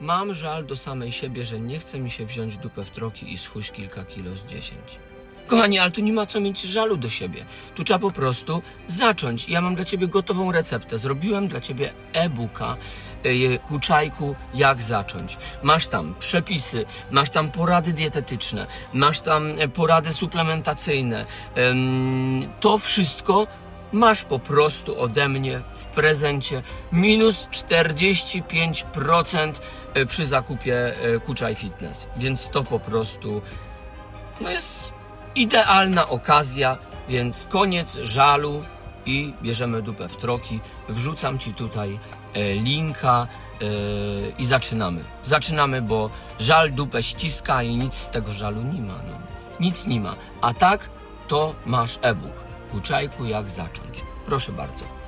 Mam żal do samej siebie, że nie chce mi się wziąć dupę w troki i schudź kilka kilo z 10. Kochani, ale tu nie ma co mieć żalu do siebie. Tu trzeba po prostu zacząć. Ja mam dla ciebie gotową receptę. Zrobiłem dla ciebie e-booka e, Kuczajku, jak zacząć. Masz tam przepisy, masz tam porady dietetyczne, masz tam e, porady suplementacyjne. Em, To wszystko masz po prostu ode mnie w prezencie minus 45% e, przy zakupie e, Kuczaj Fitness. Więc to po prostu no jest idealna okazja, więc koniec żalu i bierzemy dupę w troki. Wrzucam Ci tutaj e, linka i zaczynamy. Zaczynamy, bo żal dupę ściska i nic z tego żalu nie ma. No. Nic nie ma. A tak, to masz e-book. Kuczajku, jak zacząć. Proszę bardzo.